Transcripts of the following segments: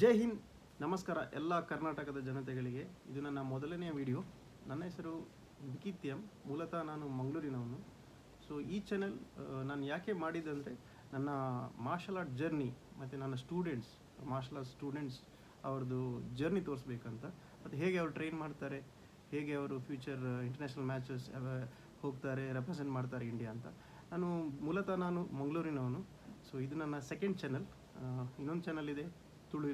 ಜೈ ಹಿಂದ್. ನಮಸ್ಕಾರ ಎಲ್ಲ ಕರ್ನಾಟಕದ ಜನತೆಗಳಿಗೆ. ಇದು ನನ್ನ ಮೊದಲನೆಯ ವಿಡಿಯೋ. ನನ್ನ ಹೆಸರು ವಿಕಿತ್ಯಂ ಮೂಲತಃ ನಾನು ಮಂಗಳೂರಿನವನು. ಸೊ ಈ ಚಾನೆಲ್ ನಾನು ಯಾಕೆ ಮಾಡಿದೆ ಅಂದರೆ ನನ್ನ ಮಾರ್ಷಲ್ ಆರ್ಟ್ ಜರ್ನಿ ಮತ್ತು ನನ್ನ ಸ್ಟೂಡೆಂಟ್ಸ್ ಮಾರ್ಷಲ್ ಆರ್ಟ್ ಸ್ಟೂಡೆಂಟ್ಸ್ ಅವ್ರದ್ದು ಜರ್ನಿ ತೋರಿಸ್ಬೇಕಂತ. ಮತ್ತು ಹೇಗೆ ಅವರು ಟ್ರೈನ್ ಮಾಡ್ತಾರೆ, ಹೇಗೆ ಅವರು ಫ್ಯೂಚರ್ ಇಂಟರ್ನ್ಯಾಷನಲ್ ಮ್ಯಾಚಸ್ ಹೋಗ್ತಾರೆ ರೆಪ್ರೆಸೆಂಟ್ ಮಾಡ್ತಾರೆ ಇಂಡಿಯಾ ಅಂತ. ನಾನು ಮೂಲತಃ ನಾನು ಮಂಗಳೂರಿನವನು. ಸೊ ಇದು ನನ್ನ ಸೆಕೆಂಡ್ ಚಾನಲ್ ಇನ್ನೊಂದು ಚಾನಲ್ ಇದೆ. ತುಳು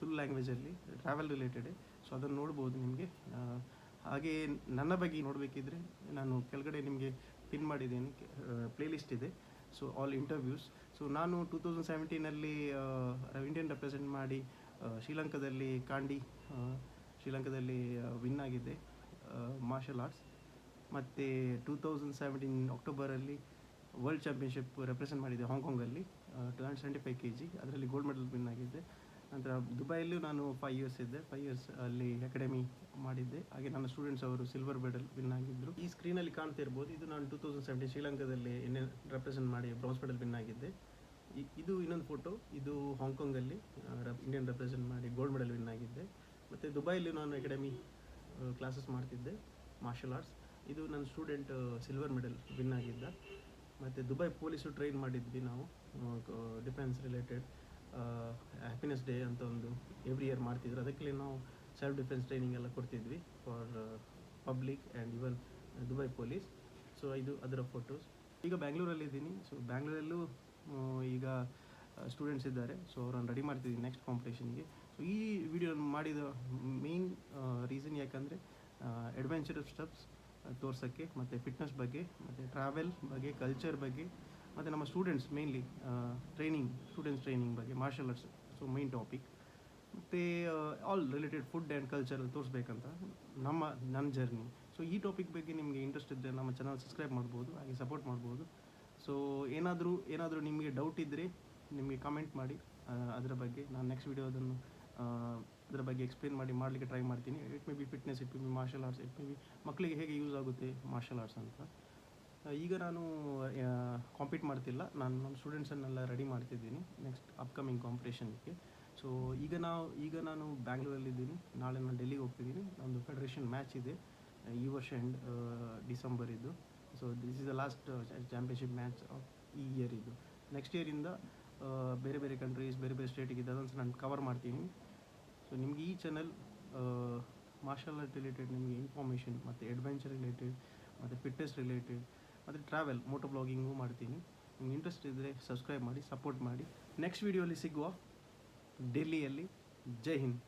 ತುಳು ಲ್ಯಾಂಗ್ವೇಜಲ್ಲಿ ಟ್ರಾವೆಲ್ ರಿಲೇಟೆಡ್ ಸೊ ಅದನ್ನು ನೋಡ್ಬೋದು ನಿಮಗೆ. ಹಾಗೆ ನನ್ನ ಬಗ್ಗೆ ನೋಡಬೇಕಿದ್ರೆ ನಾನು ಕೆಳಗಡೆ ನಿಮಗೆ ಪಿನ್ ಮಾಡಿದ್ದೇನೆ. ಪ್ಲೇಲಿಸ್ಟ್ ಇದೆ. ಸೊ ಆಲ್ ಇಂಟರ್ವ್ಯೂಸ್ ಸೊ ನಾನು ಟೂ ತೌಸಂಡ್ ಸೆವೆಂಟೀನಲ್ಲಿ ಇಂಡಿಯನ್ ರೆಪ್ರೆಸೆಂಟ್ ಮಾಡಿ ಶ್ರೀಲಂಕಾದಲ್ಲಿ ಕಾಂಡಿ ಶ್ರೀಲಂಕಾದಲ್ಲಿ ವಿನ್ ಆಗಿದ್ದೆ ಮಾರ್ಷಲ್ ಆರ್ಟ್ಸ್ ಮತ್ತು ಟೂ ತೌಸಂಡ್ ಸೆವೆಂಟೀನ್ ಅಕ್ಟೋಬರಲ್ಲಿ ವರ್ಲ್ಡ್ ಚಾಂಪಿಯನ್ಶಿಪ್ ರೆಪ್ರೆಸೆಂಟ್ ಮಾಡಿದ್ದೆ ಹಾಂಗ್ಕಾಂಗಲ್ಲಿ two hundred seventy five K G ಅದರಲ್ಲಿ ಗೋಲ್ಡ್ ಮೆಡಲ್ ವಿನ್ ಆಗಿದ್ದೆ. ನಂತರ ದುಬೈಯಲ್ಲೂ ನಾನು ಫೈವ್ ಇಯರ್ಸ್ ಇದ್ದೆ ಫೈವ್ ಇಯರ್ಸ್ ಅಲ್ಲಿ ಅಕಾಡೆಮಿ ಮಾಡಿದ್ದೆ. ಹಾಗೆ ನನ್ನ ಸ್ಟೂಡೆಂಟ್ಸ್ ಅವರು ಸಿಲ್ವರ್ ಮೆಡಲ್ ವಿನ್ ಆಗಿದ್ದರು ಈ ಸ್ಕ್ರೀನಲ್ಲಿ ಕಾಣ್ತಾ ಇರ್ಬೋದು, ಇದು ನಾನು ಟೂ ತೌಸಂಡ್ ಸೆವೆಂಟೀನ್ ಶ್ರೀಲಂಕಾದಲ್ಲಿ ಇಂಡಿಯನ್ ರೆಪ್ರೆಸೆಂಟ್ ಮಾಡಿ ಬ್ರಾನ್ಸ್ ಮೆಡಲ್ ವಿನ್ ಆಗಿದ್ದೆ. ಇದು ಇನ್ನೊಂದು ಫೋಟೋ ಇದು ಹಾಂಗ್ಕಾಂಗಲ್ಲಿ ಇಂಡಿಯನ್ ರೆಪ್ರೆಸೆಂಟ್ ಮಾಡಿ ಗೋಲ್ಡ್ ಮೆಡಲ್ ವಿನ್ ಆಗಿದ್ದೆ. ಮತ್ತು ದುಬೈಯಲ್ಲಿ ನಾನು ಅಕಾಡೆಮಿ ಕ್ಲಾಸಸ್ ಮಾಡ್ತಿದ್ದೆ ಮಾರ್ಷಲ್ ಆರ್ಟ್ಸ್ ಇದು ನನ್ನ ಸ್ಟೂಡೆಂಟ್ ಸಿಲ್ವರ್ ಮೆಡಲ್ ವಿನ್ ಆಗಿದ್ದ. ಮತ್ತು ದುಬೈ ಪೊಲೀಸು ಟ್ರೈನ್ ಮಾಡಿದ್ವಿ ನಾವು ಡಿಫೆನ್ಸ್ ರಿಲೇಟೆಡ್ ಹ್ಯಾಪಿನೆಸ್ ಡೇ ಅಂತ ಒಂದು ಎವ್ರಿ ಇಯರ್ ಮಾಡ್ತಿದ್ರು. ಅದಕ್ಕೆ ನಾವು ಸೆಲ್ಫ್ ಡಿಫೆನ್ಸ್ ಟ್ರೈನಿಂಗ್ ಎಲ್ಲ ಕೊಡ್ತಿದ್ವಿ for public and even Dubai police. So ಇದು ಅದರ ಫೋಟೋಸ್ ಈಗ ಬ್ಯಾಂಗ್ಳೂರಲ್ಲಿ ಇದ್ದೀನಿ. ಸೊ ಬ್ಯಾಂಗ್ಳೂರಲ್ಲೂ ಈಗ ಸ್ಟೂಡೆಂಟ್ಸ್ ಇದ್ದಾರೆ. ಸೊ ಅವರನ್ನು ರೆಡಿ ಮಾಡ್ತಿದ್ದೀನಿ ನೆಕ್ಸ್ಟ್ ಕಾಂಪಿಟೇಷನ್ಗೆ ಸೊ ಈ ವಿಡಿಯೋ ಮಾಡಿದ ಮೇನ್ ರೀಸನ್ ಯಾಕಂದರೆ ಅಡ್ವೆಂಚರಸ್ ಸ್ಟೆಪ್ಸ್ ತೋರ್ಸೋಕ್ಕೆ ಮತ್ತು ಫಿಟ್ನೆಸ್ ಬಗ್ಗೆ ಮತ್ತು ಟ್ರಾವೆಲ್ ಬಗ್ಗೆ ಕಲ್ಚರ್ ಬಗ್ಗೆ ಮತ್ತು ನಮ್ಮ students mainly training students training ಬಗ್ಗೆ martial arts so main topic ಮತ್ತು all related food and culture ತೋರಿಸ್ಬೇಕಂತ ನಮ್ಮ ನನ್ನ ಜರ್ನಿ ಸೊ ಈ ಟಾಪಿಕ್ ಬಗ್ಗೆ ನಿಮಗೆ ಇಂಟ್ರೆಸ್ಟ್ ಇದ್ದರೆ ನಮ್ಮ ಚಾನಲ್ ಸಬ್ಸ್ಕ್ರೈಬ್ ಮಾಡ್ಬೋದು ಹಾಗೆ ಸಪೋರ್ಟ್ ಮಾಡ್ಬೋದು. ಸೊ ಏನಾದರೂ ಏನಾದರೂ ನಿಮಗೆ ಡೌಟ್ ಇದ್ದರೆ ನಿಮಗೆ ಕಮೆಂಟ್ ಮಾಡಿ ಅದರ ಬಗ್ಗೆ. ನಾನು ನೆಕ್ಸ್ಟ್ ವಿಡಿಯೋ ಅದನ್ನು ಆ, ಅದರ ಬಗ್ಗೆ ಎಕ್ಸ್ಪ್ಲೇನ್ ಮಾಡಿ, ಮಾಡಲಿಕ್ಕೆ ಟ್ರೈ ಮಾಡ್ತೀನಿ. It may be fitness it may be martial arts it may be ಮಕ್ಕಳಿಗೆ ಹೇಗೆ ಯೂಸ್ ಆಗುತ್ತೆ ಮಾರ್ಷಲ್ ಆರ್ಟ್ಸ್ ಅಂತ. ಈಗ ನಾನು ಕಾಂಪೀಟ್ ಮಾಡ್ತಿಲ್ಲ. ನಾನು ನಮ್ಮ ಸ್ಟೂಡೆಂಟ್ಸನ್ನೆಲ್ಲ ರೆಡಿ ಮಾಡ್ತಿದ್ದೀನಿ ನೆಕ್ಸ್ಟ್ ಅಪ್ಕಮಿಂಗ್ ಕಾಂಪಿಟೇಷನ್ಗೆ ಸೊ ಈಗ ನಾವು, ಈಗ ನಾನು ಬ್ಯಾಂಗ್ಳೂರಲ್ಲಿದ್ದೀನಿ ನಾಳೆ ನಾನು ಡೆಲ್ಲಿಗೆ ಹೋಗ್ತಿದ್ದೀನಿ. ನಮ್ಮದು ಫೆಡರೇಷನ್ ಮ್ಯಾಚ್ ಇದೆ. ಈ ವರ್ಷ ಎಂಡ್ ಡಿಸೆಂಬರ್ ಇದು. So this is the last championship match of ಈ ಇಯರ್ ಇದು. ನೆಕ್ಸ್ಟ್ ಇಯರಿಂದ ಬೇರೆ ಬೇರೆ ಕಂಟ್ರೀಸ್ ಬೇರೆ ಬೇರೆ ಸ್ಟೇಟಿಗೆ ಅದನ್ನು ನಾನು ಕವರ್ ಮಾಡ್ತೀನಿ. ಸೊ ನಿಮಗೆ ಈ ಚಾನಲ್ ಮಾರ್ಷಲ್ ಆರ್ಟ್ ರಿಲೇಟೆಡ್ ನಿಮಗೆ ಇನ್ಫಾರ್ಮೇಷನ್ ಮತ್ತು ಅಡ್ವೆಂಚರ್ ರಿಲೇಟೆಡ್ ಮತ್ತು ಫಿಟ್ನೆಸ್ ರಿಲೇಟೆಡ್ ಮತ್ತು ಟ್ರಾವೆಲ್ ಮೋಟೋ ಬ್ಲಾಗಿಂಗು ಮಾಡ್ತೀನಿ. ನಿಮ್ಗೆ ಇಂಟ್ರೆಸ್ಟ್ ಇದ್ದರೆ ಸಬ್ಸ್ಕ್ರೈಬ್ ಮಾಡಿ ಸಪೋರ್ಟ್ ಮಾಡಿ. ನೆಕ್ಸ್ಟ್ ವೀಡಿಯೋಲಿ ಸಿಗುವ ಡೆಲ್ಲಿಯಲ್ಲಿ ಜೈ ಹಿಂದ್